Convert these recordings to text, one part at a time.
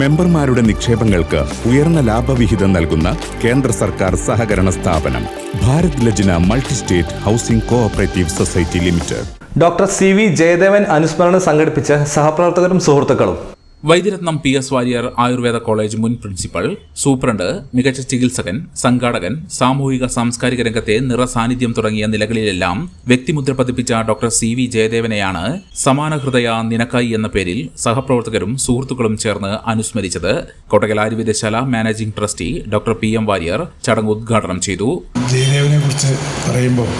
മെമ്പർമാരുടെ നിക്ഷേപങ്ങൾക്ക് ഉയർന്ന ലാഭവിഹിതം നൽകുന്ന കേന്ദ്ര സർക്കാർ സഹകരണ സ്ഥാപനം Bharat Lajna multi state housing cooperative society limited. Doctor C V Jayadevan അനുസ്മരണം സംഘടിപ്പിച്ച് സഹപ്രവർത്തകരും സുഹൃത്തുക്കളും Vaidyaratnam P S Warrier Ayurveda college മുൻ പ്രിൻസിപ്പൽ സൂപ്രണ്ട് മികച്ച ചികിത്സകൻ സംഘാടകൻ സാമൂഹിക സാംസ്കാരിക രംഗത്തെ നിറസാന്നിധ്യം തുടങ്ങിയ നിലകളിലെല്ലാം വ്യക്തിമുദ്ര പതിപ്പിച്ച ഡോക്ടർ സി വി ജയദേവനെയാണ് സമാന ഹൃദയ നിനക്കായി എന്ന പേരിൽ സഹപ്രവർത്തകരും സുഹൃത്തുക്കളും ചേർന്ന് അനുസ്മരിച്ചത് Kottakkal Ayurvedasala managing trustee doctor P M Warrier ചടങ്ങ് ഉദ്ഘാടനം ചെയ്തു. ജയദേവനെ കുറിച്ച് പറയുമ്പോൾ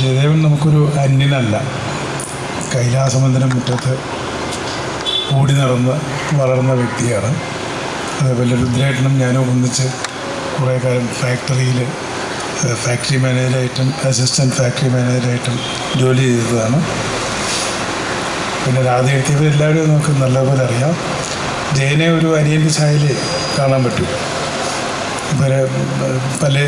ജയദേവൻ നമുക്കൊരു അന്യനല്ല. കൈലാസമന്ദിരം മുറ്റത്ത് ഓടി നടന്ന് വളർന്ന വ്യക്തിയാണ്. അതേപോലെ രുദ്രേട്ടനും ഞാനും ഒന്നിച്ച് കുറേ കാലം ഫാക്ടറിയിൽ ഫാക്ടറി മാനേജറായിട്ടും അസിസ്റ്റന്റ് ഫാക്ടറി മാനേജറായിട്ടും ജോലി ചെയ്തതാണ്. പിന്നെ രാധ എത്തിയവർ എല്ലാവരും നമുക്ക് നല്ലപോലെ അറിയാം. ജയനെ ഒരു അനിയന്റെ ചായയിൽ കാണാൻ പറ്റും. ഇവരെ പല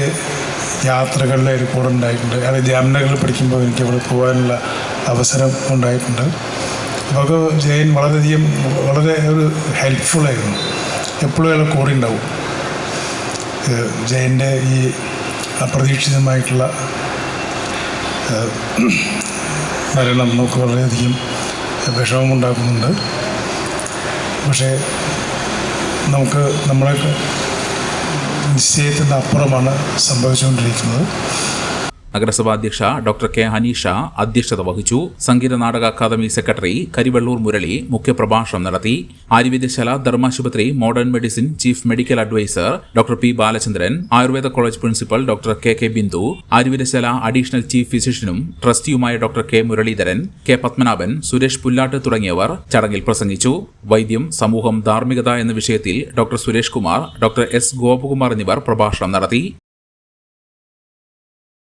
യാത്രകളിലെ ഒരു കൂടെ ഉണ്ടായിട്ടുണ്ട്. അയാൾ ജാംനഗറിൽ പഠിക്കുമ്പോൾ എനിക്ക് അവിടെ പോകാനുള്ള അവസരം ഉണ്ടായിട്ടുണ്ട്. അപ്പോൾ ജയൻ വളരെയധികം വളരെ ഒരു ഹെൽപ്ഫുള്ളായിരുന്നു എപ്പോഴും അയാൾ കൂടെ ഉണ്ടാവും. ജയന്റെ ഈ അപ്രതീക്ഷിതമായിട്ടുള്ള മരണം നമുക്ക് വളരെയധികം വിഷമമുണ്ടാക്കുന്നുണ്ട്. പക്ഷേ നമുക്ക് നമ്മളെ നിശ്ചയത്തിന്റെ അപ്പുറമാണ് സംഭവിച്ചുകൊണ്ടിരിക്കുന്നത്. നഗരസഭാ അധ്യക്ഷ ഡോക്ടർ കെ ഹനീഷ അധ്യക്ഷത വഹിച്ചു. സംഗീത നാടക അക്കാദമി സെക്രട്ടറി കരിവെള്ളൂർ മുരളി മുഖ്യപ്രഭാഷണം നടത്തി. Ayurvedasala ധർമാശുപത്രി modern medicine chief medical adviser doctor P Balachandran Ayurveda college principal doctor K K Bindu Ayurvedasala additional chief ഫിസിഷ്യനും ട്രസ്റ്റിയുമായ doctor K Muralidharan K Padmanabhan Suresh Pullat തുടങ്ങിയവർ ചടങ്ങിൽ പ്രസംഗിച്ചു. വൈദ്യം സമൂഹം ധാർമ്മികത എന്ന വിഷയത്തിൽ doctor Suresh Kumar doctor S Gopakumar എന്നിവർ പ്രഭാഷണം നടത്തി.